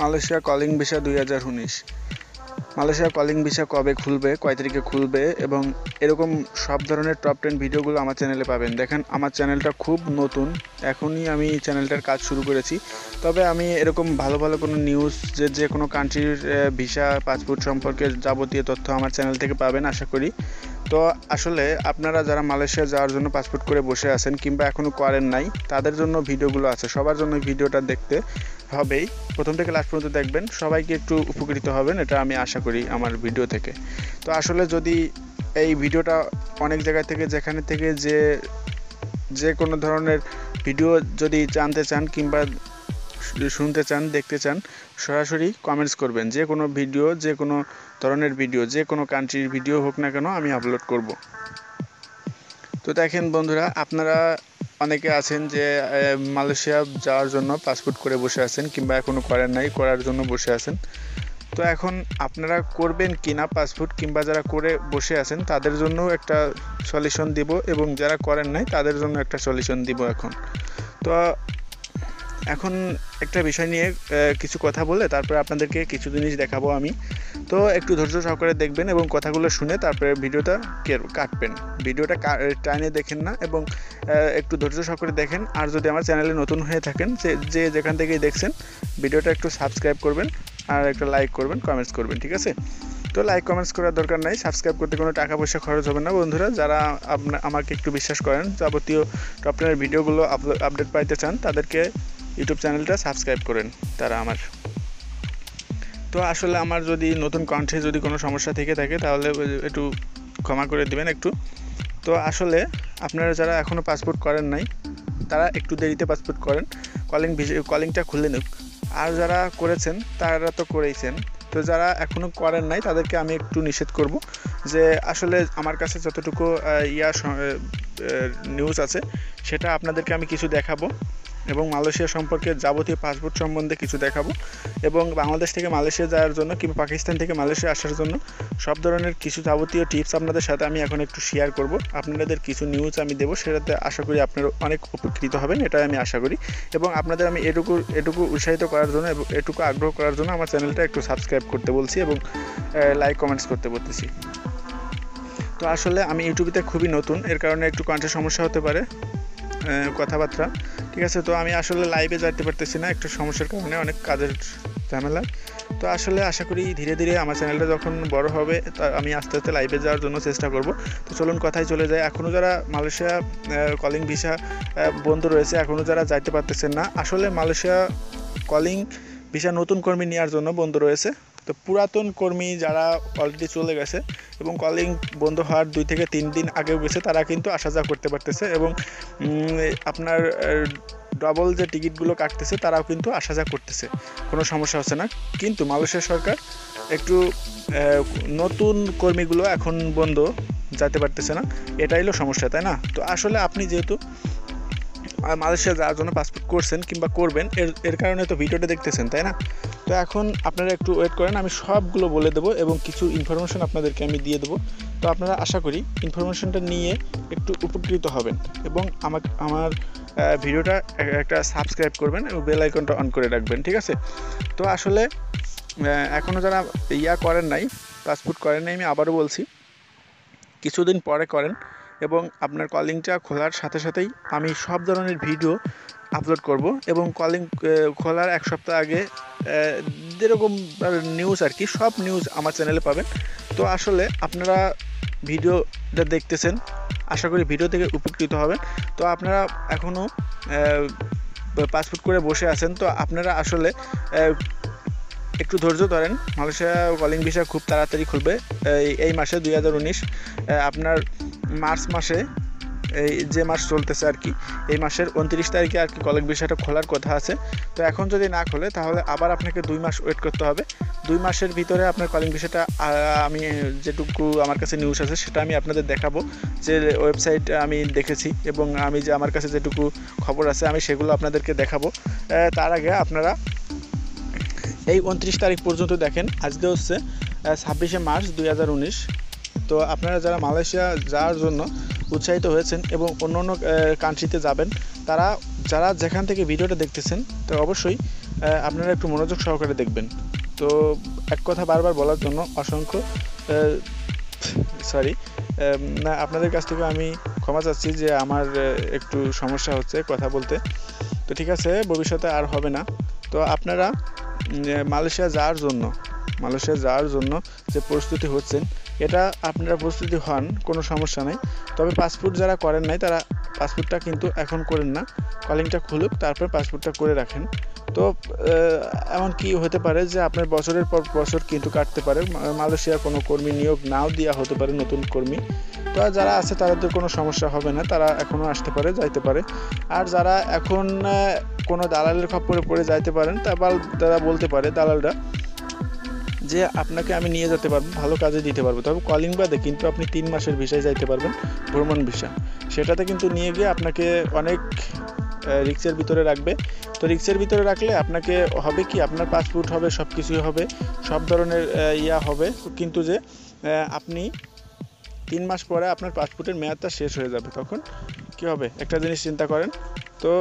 Malaysia calling visa দুই হাজার উনিশ। মালয়েশিয়া কলিং ভিসা কবে খুলবে, কয় তারিখে খুলবে এবং এরকম সব ধরনের টপ টেন ভিডিওগুলো আমার চ্যানেলে পাবেন। দেখেন, আমার চ্যানেলটা খুব নতুন। এখনই আমি চ্যানেলটার কাজ শুরু করেছি। তবে আমি এরকম ভালো ভালো কোনো নিউজ যে যে কোনো কান্ট্রির ভিসা পাসপোর্ট সম্পর্কে যাবতীয় তথ্য আমার চ্যানেল থেকে পাবেন, আশা করি। তো আসলে আপনারা যারা মালয়েশিয়া যাওয়ার জন্য পাসপোর্ট করে বসে আছেন কিংবা এখনও করেন নাই, তাদের জন্য ভিডিওগুলো আছে। সবার জন্য ভিডিওটা দেখতে। হবেই। প্রথম থেকে লাস্ট পর্যন্ত দেখবেন। সবাইকে একটু উপকৃত হবেন, এটা আমি আশা করি আমার ভিডিও থেকে। তো আসলে যদি এই ভিডিওটা অনেক জায়গা থেকে, যেখানে থেকে যে যে কোনো ধরনের ভিডিও যদি জানতে চান কিংবা শুনতে চান, দেখতে চান, সরাসরি কমেন্টস করবেন। যে কোনো ভিডিও যে কোনো ধরনের ভিডিও যে কোনো কান্ট্রির ভিডিও হোক না কেন আমি আপলোড করব। তো দেখেন বন্ধুরা, আপনারা অনেকে আছেন যে মালয়েশিয়া যাওয়ার জন্য পাসপোর্ট করে বসে আছেন কিংবা এখনও করেন নাই, করার জন্য বসে আছেন। তো এখন আপনারা করবেন কি না পাসপোর্ট কিংবা যারা করে বসে আছেন, তাদের জন্য একটা সলিউশন দিব এবং যারা করেন নাই, তাদের জন্য একটা সলিউশন দিব এখন। তো এখন একটা বিষয় নিয়ে কিছু কথা বলে, তারপরে আপনাদেরকে কিছু জিনিস দেখাবো আমি। তো একটু ধৈর্য সহকারে দেখবেন এবং কথাগুলো শুনে তারপরে ভিডিওটা কাটবেন। ভিডিওটা টাইনে দেখেন না এবং একটু ধৈর্য সহকারে দেখেন। আর যদি আমার চ্যানেলে নতুন হয়ে থাকেন যে যেখান থেকেই দেখছেন, ভিডিওটা একটু সাবস্ক্রাইব করবেন আর একটা লাইক করবেন কমেন্টস করবেন, ঠিক আছে? তো লাইক কমেন্টস করার দরকার নাই। সাবস্ক্রাইব করতে কোনো টাকা পয়সা খরচ হবে না, বন্ধুরা। যারা আপনা আমাকে একটু বিশ্বাস করেন, যাবতীয় টপ ভিডিওগুলো আপডেট পাইতে চান, তাদেরকে ইউটিউব চ্যানেলটা সাবস্ক্রাইব করেন, তারা আমার। তো আসলে আমার যদি নতুন কণ্ঠে যদি কোনো সমস্যা থেকে থাকে, তাহলে একটু ক্ষমা করে দিবেন একটু। তো আসলে আপনারা যারা এখনও পাসপোর্ট করেন নাই, তারা একটু দেরিতে পাসপোর্ট করেন। কলিং কলিংটা খুলে নিক। আর যারা করেছেন, তারা তো করেইছেন। তো যারা এখনও করেন নাই, তাদেরকে আমি একটু নিষেধ করব যে আসলে আমার কাছে যতটুকু ইয়া নিউজ আছে, সেটা আপনাদেরকে আমি কিছু দেখাবো। এবং মালয়েশিয়া সম্পর্কে যাবতীয় পাসপোর্ট সম্বন্ধে কিছু দেখাবো এবং বাংলাদেশ থেকে মালয়েশিয়া যাওয়ার জন্য কিংবা পাকিস্তান থেকে মালয়েশিয়া আসার জন্য সব ধরনের কিছু যাবতীয় টিপস আপনাদের সাথে আমি এখন একটু শেয়ার করব। আপনাদের কিছু নিউজ আমি দেবো, সেটাতে আশা করি আপনারা অনেক উপকৃত হবেন, এটাই আমি আশা করি। এবং আপনাদের আমি এটুকু এটুকু উৎসাহিত করার জন্য এবং এটুকু আগ্রহ করার জন্য আমার চ্যানেলটা একটু সাবস্ক্রাইব করতে বলছি এবং লাইক কমেন্টস করতে বলতেছি। তো আসলে আমি ইউটিউবিতে খুবই নতুন, এর কারণে একটু কণ্ঠের সমস্যা হতে পারে। কথাবার্তা। ঠিক আছে, তো আমি আসলে লাইভে যাইতে পারতেছি না, একটু সমস্যার কারণে অনেক কাজের ঝামেলা। তো আসলে আশা করি ধীরে ধীরে আমার চ্যানেলটা যখন বড় হবে, তা আমি আস্তে আস্তে লাইভে যাওয়ার জন্য চেষ্টা করব। তো চলুন কথায় চলে যায় এখনও যারা মালয়েশিয়া কলিং ভিসা বন্ধ রয়েছে এখনও যারা যাইতে পারতেছেন না, আসলে মালয়েশিয়া কলিং ভিসা নতুন কর্মী নেওয়ার জন্য বন্ধ রয়েছে। তো পুরাতন কর্মী যারা অলরেডি চলে গেছে এবং কলিং বন্ধ হওয়ার দুই থেকে তিন দিন আগেও গেছে, তারা কিন্তু আসা যাওয়া করতে পারতেছে এবং আপনার ডবল যে টিকিটগুলো কাটতেছে, তারাও কিন্তু আসা যাওয়া করতেছে। কোনো সমস্যা হচ্ছে না। কিন্তু মালয়েশিয়া সরকার একটু নতুন কর্মীগুলো এখন বন্ধ যেতে পারতেছে না। এটাই হলো সমস্যা, তাই না? তো আসলে আপনি যেহেতু মালয়েশিয়া যাওয়ার জন্য পাসপোর্ট করছেন কিংবা করবেন, এর এর কারণে তো ভিডিওটা দেখতেছেন, তাই না? তো এখন আপনারা একটু ওয়েট করেন, আমি সবগুলো বলে দেবো এবং কিছু ইনফরমেশন আপনাদেরকে আমি দিয়ে দেবো। তো আপনারা আশা করি ইনফরমেশনটা নিয়ে একটু উপকৃত হবেন এবং আমাকে, আমার ভিডিওটা একটা সাবস্ক্রাইব করবেন এবং বেল আইকনটা অন করে রাখবেন, ঠিক আছে? তো আসলে এখনও যারা ইয়া করেন নাই পাসপোর্ট করেন নাই, আমি আবারও বলছি, কিছুদিন পরে করেন এবং আপনার কলিংটা খোলার সাথে সাথেই আমি সব ধরনের ভিডিও আপলোড করব এবং কলিং খোলার এক সপ্তাহ আগে যেরকম নিউজ আর কি, সব নিউজ আমার চ্যানেলে পাবেন। তো আসলে আপনারা ভিডিওটা দেখতেছেন, আশা করি ভিডিও থেকে উপকৃত হবেন। তো আপনারা এখনও পাসপোর্ট করে বসে আছেন, তো আপনারা আসলে একটু ধৈর্য ধরেন। মালয়েশিয়া কলিং ভিসা খুব তাড়াতাড়ি খুলবে, এই মাসে দু হাজার উনিশ। আপনার মার্চ মাসে এই যে মাস চলতেছে আর কি, এই মাসের উনত্রিশ তারিখে আর কি কলেজ বিষয়টা খোলার কথা আছে। তো এখন যদি না খোলে, তাহলে আবার আপনাকে দুই মাস ওয়েট করতে হবে। দুই মাসের ভিতরে আপনার কলিং বিষয়টা আমি যেটুকু আমার কাছে নিউজ আছে, সেটা আমি আপনাদের দেখাবো। যে ওয়েবসাইট আমি দেখেছি এবং আমি যে আমার কাছে যেটুকু খবর আছে, আমি সেগুলো আপনাদেরকে দেখাবো। তার আগে আপনারা এই উনত্রিশ তারিখ পর্যন্ত দেখেন, আজকে হচ্ছে ছাব্বিশে মার্চ দুই হাজার উনিশ। তো আপনারা যারা মালয়েশিয়া যাওয়ার জন্য উৎসাহিত হয়েছেন এবং অন্য অন্য কান্ট্রিতে যাবেন। তারা, যারা যেখান থেকে ভিডিওটা দেখতেছেন, তো অবশ্যই আপনারা একটু মনোযোগ সহকারে দেখবেন। তো এক কথা বারবার বলার জন্য অসংখ্য সরি না, আপনাদের কাছ থেকে আমি ক্ষমা চাচ্ছি যে আমার একটু সমস্যা হচ্ছে কথা বলতে। তো ঠিক আছে, ভবিষ্যতে আর হবে না। তো আপনারা মালয়েশিয়া যাওয়ার জন্য, মালয়েশিয়া যাওয়ার জন্য যে প্রস্তুতি হচ্ছেন এটা আপনারা প্রস্তুতি হন, কোনো সমস্যা নেই। তবে পাসপোর্ট যারা করেন নাই, তারা পাসপোর্টটা কিন্তু এখন করেন না। কলিংটা খুলুক, তারপর পাসপোর্টটা করে রাখেন। তো এমন কি হতে পারে যে আপনার বছরের পর বছর কিন্তু কাটতে পারে। মালয়েশিয়ার কোনো কর্মী নিয়োগ নাও দেওয়া হতে পারে নতুন কর্মী। তো, যারা আছে তাদের কোনো সমস্যা হবে না, তারা এখনও আসতে পারে, যাইতে পারে। আর যারা এখন কোনো দালালের খপ্পরে পড়ে যাইতে পারেন তারা বলতে পারে দালালরা যে আপনাকে আমি নিয়ে যেতে পারব, ভালো কাজে দিতে পারব। তবে কলিং বাদে কিন্তু আপনি তিন মাসের ভিসায় যাইতে পারবেন, ভ্রমণ ভিসা সেটাতে কিন্তু নিয়ে গিয়ে আপনাকে অনেক রিক্সের ভিতরে রাখবে। তো রিক্সের ভিতরে রাখলে আপনাকে হবে কি, আপনার পাসপোর্ট হবে সব কিছুই হবে, সব ধরনের ইয়া হবে। কিন্তু যে আপনি তিন মাস পরে আপনার পাসপোর্টের মেয়াদটা শেষ হয়ে যাবে তখন, কি হবে? একটা জিনিস চিন্তা করেন। তো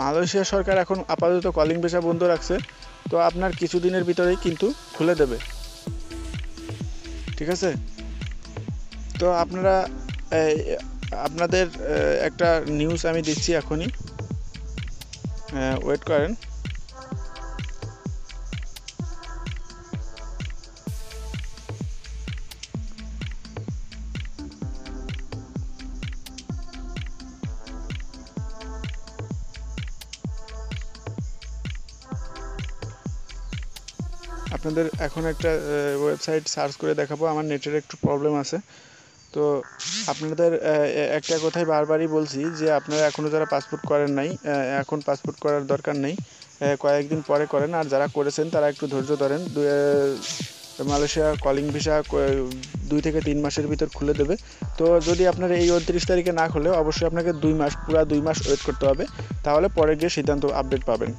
মালয়েশিয়া সরকার এখন আপাতত কলিং ভিসা বন্ধ রাখছে। তো আপনার কিছুদিনের ভিতরেই কিন্তু খুলে দেবে। ঠিক আছে? তো আপনারা আপনাদের একটা নিউজ আমি দিচ্ছি এখনই। ওয়েট করেন। আপনাদের এখন একটা ওয়েবসাইট সার্চ করে দেখাবো, আমার নেটের একটু প্রবলেম আছে। তো আপনাদের একটা কথাই বারবারই বলছি যে আপনারা এখনও যারা পাসপোর্ট করেন নাই এখন পাসপোর্ট করার দরকার নেই কয়েকদিন পরে করেন, আর যারা করেছেন তারা একটু ধৈর্য ধরেন মালয়েশিয়া কলিং ভিসা দুই থেকে তিন মাসের ভিতর খুলে দেবে। তো যদি আপনার এই উনত্রিশ তারিখে না খুলে, অবশ্যই আপনাকে দুই মাস, পুরো দুই মাস ওয়েট করতে হবে, তাহলে পরে গিয়ে সিদ্ধান্ত আপডেট পাবেন।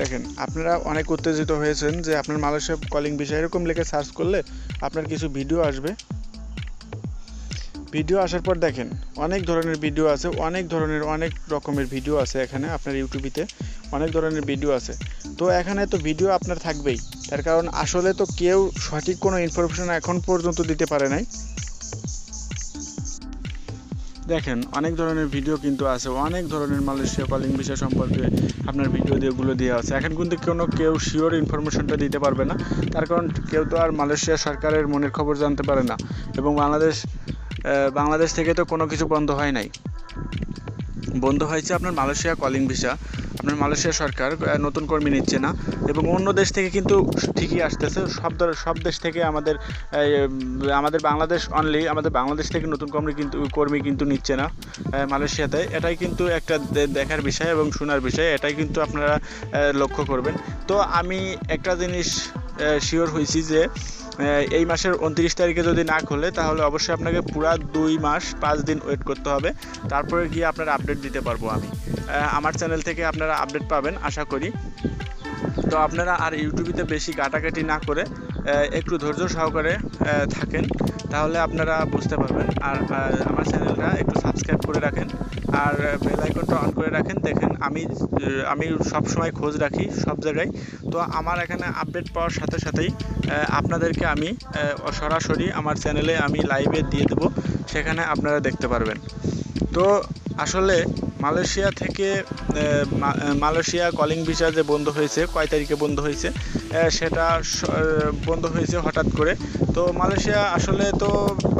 দেখেন, আপনারা অনেক উত্তেজিত হয়েছেন যে আপনার মালয়েশিয়া কলিং বিষয় এরকম লিখে সার্চ করলে আপনার কিছু ভিডিও আসবে। ভিডিও আসার পর দেখেন, অনেক ধরনের ভিডিও আছে, অনেক ধরনের, অনেক রকমের ভিডিও আছে এখানে আপনার ইউটিউবিতে অনেক ধরনের ভিডিও আছে। তো এখানে তো ভিডিও আপনার থাকবেই, তার কারণ আসলে তো কেউ সঠিক কোনো ইনফরমেশন এখন পর্যন্ত দিতে পারে নাই। দেখেন, অনেক ধরনের ভিডিও কিন্তু আছে, অনেক ধরনের মালয়েশিয়া কলিং বিষয় সম্পর্কে আপনার ভিডিও দিয়েগুলো দেওয়া আছে। এখন কিন্তু কোনো কেউ শিওর ইনফরমেশনটা দিতে পারবে না, তার কারণ কেউ তো আর মালয়েশিয়া সরকারের মনের খবর জানতে পারে না এবং বাংলাদেশ বাংলাদেশ থেকে তো কোনো কিছু বন্ধ হয় নাই। বন্ধ হয়েছে আপনার মালয়েশিয়া কলিং ভিসা আপনার মালয়েশিয়া সরকার নতুন কর্মী নিচ্ছে না এবং অন্য দেশ থেকে কিন্তু ঠিকই আসতেছে। সব সব দেশ থেকে আমাদের আমাদের বাংলাদেশ অনলি আমাদের বাংলাদেশ থেকে নতুন কর্মী কিন্তু কর্মী কিন্তু নিচ্ছে না মালয়েশিয়াতে। এটাই কিন্তু একটা দেখার বিষয় এবং শোনার বিষয়। এটাই কিন্তু আপনারা লক্ষ্য করবেন। তো আমি একটা জিনিস শিওর হয়েছি যে এই মাসের উনত্রিশ তারিখে যদি না খোলে, তাহলে অবশ্যই আপনাকে পুরা দুই মাস পাঁচ দিন ওয়েট করতে হবে। তারপরে গিয়ে আপনার আপডেট দিতে পারব আমি। আমার চ্যানেল থেকে আপনারা আপডেট পাবেন, আশা করি। তো আপনারা আর ইউটিউবিতে বেশি কাটাকাটি না করে একটু ধৈর্য সহকারে থাকেন, তাহলে আপনারা বুঝতে পারবেন। আর আমার চ্যানেলটা একটু সাবস্ক্রাইব করে রাখেন, আর বেল আইকনটা অন করে রাখেন। দেখেন, আমি আমি সব সময় খোঁজ রাখি সব জায়গায়। তো আমার এখানে আপডেট পাওয়ার সাথে সাথেই আপনাদেরকে আমি সরাসরি আমার চ্যানেলে আমি লাইভে দিয়ে দেবো, সেখানে আপনারা দেখতে পারবেন। তো আসলে মালয়েশিয়া থেকে মালয়েশিয়া কলিং ভিসা যে বন্ধ হয়েছে কয় তারিখে বন্ধ হয়েছে? সেটা বন্ধ হয়েছে হঠাৎ করে। তো মালয়েশিয়া আসলে তো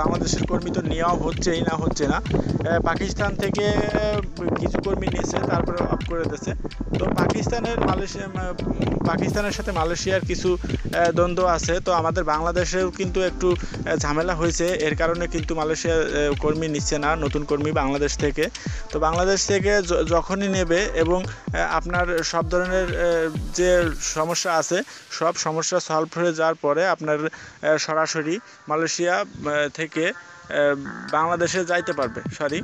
বাংলাদেশের কর্মী তো নেওয়া হচ্ছেই না, হচ্ছে না। পাকিস্তান থেকে কিছু কর্মী নিয়েছে, তারপরে অফ করে দিয়েছে। তো পাকিস্তানের মালয়েশিয়া পাকিস্তানের সাথে মালয়েশিয়ার কিছু দ্বন্দ্ব আছে। তো আমাদের বাংলাদেশেও কিন্তু একটু ঝামেলা হয়েছে। এর কারণে কিন্তু মালয়েশিয়া কর্মী নিচ্ছে না, নতুন কর্মী বাংলাদেশ থেকে। তো বাংলাদেশ থেকে যখনই নেবে এবং আপনার সব ধরনের যে সমস্যা আছে সব সমস্যা সলভ হয়ে যাওয়ার পরে আপনার সরাসরি মালয়েশিয়া থেকে বাংলাদেশে যাইতে পারবে সরি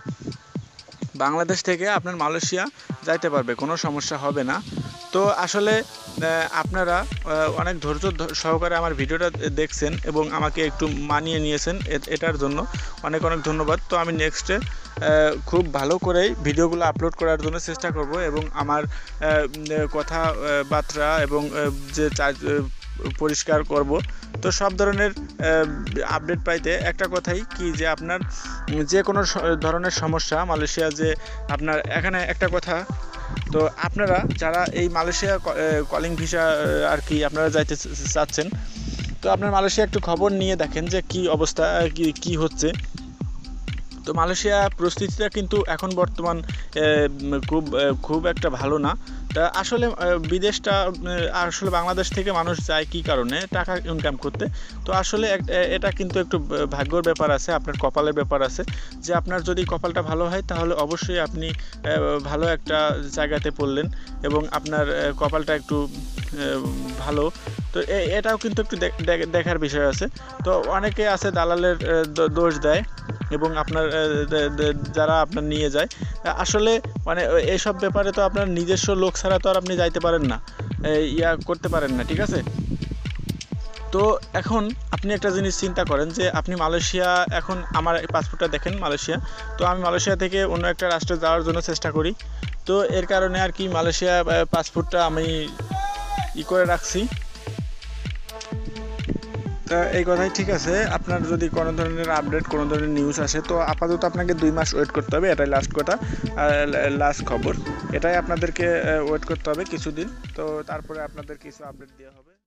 বাংলাদেশ থেকে আপনার মালয়েশিয়া যাইতে পারবে, কোনো সমস্যা হবে না। তো আসলে আপনারা অনেক ধৈর্য সহকারে আমার ভিডিওটা দেখছেন এবং আমাকে একটু মানিয়ে নিয়েছেন এটার জন্য। অনেক অনেক ধন্যবাদ। তো আমি নেক্সটে খুব ভালো করেই ভিডিওগুলো আপলোড করার জন্য চেষ্টা করব এবং আমার কথাবার্তা এবং যে পরিষ্কার করব। তো সব ধরনের আপডেট পাইতে একটা কথাই কি যে আপনার যে কোনো ধরনের সমস্যা মালয়েশিয়া যে আপনার, এখানে একটা কথা, তো আপনারা যারা এই মালয়েশিয়া কলিং ভিসা আর কি আপনারা যাইতে চাচ্ছেন, তো আপনার মালয়েশিয়া একটু খবর নিয়ে দেখেন যে কি অবস্থা কি হচ্ছে। তো মালয়েশিয়া পরিস্থিতিটা কিন্তু এখন বর্তমান খুব খুব একটা ভালো না। তা আসলে বিদেশটা আসলে বাংলাদেশ থেকে মানুষ যায় কি কারণে? টাকা ইনকাম করতে। তো আসলে এটা কিন্তু একটু ভাগ্যর ব্যাপার আছে, আপনার কপালের ব্যাপার আছে। যে আপনার যদি কপালটা ভালো হয়, তাহলে অবশ্যই আপনি ভালো একটা জায়গাতে পড়লেন এবং আপনার কপালটা একটু ভালো। তো এটাও কিন্তু একটু দেখ- দেখ- দেখার বিষয় আছে। তো অনেকে আছে দালালের দোষ দেয়। এবং আপনার যারা আপনার নিয়ে যায় আসলে মানে এইসব ব্যাপারে তো আপনার নিজস্ব লোক ছাড়া তো আর আপনি যাইতে পারেন না। ইয়া করতে পারেন না, ঠিক আছে? তো এখন আপনি একটা জিনিস চিন্তা করেন যে, আপনি মালয়েশিয়া, এখন আমার পাসপোর্টটা দেখেন মালয়েশিয়া, তো আমি মালয়েশিয়া থেকে অন্য একটা রাষ্ট্রে যাওয়ার জন্য চেষ্টা করি। তো এর কারণে আর কি মালয়েশিয়া পাসপোর্টটা আমি ই করে রাখছি। এই কথাই ঠিক আছে। আপনার যদি কোনো ধরনের আপডেট কোনো ধরনের নিউজ আসে, তো আপাতত আপনাকে দুই মাস ওয়েট করতে হবে, এটাই লাস্ট কথা। লাস্ট খবর। এটাই আপনাদেরকে ওয়েট করতে হবে কিছুদিন। তো তারপরে আপনাদের কিছু আপডেট দেওয়া হবে।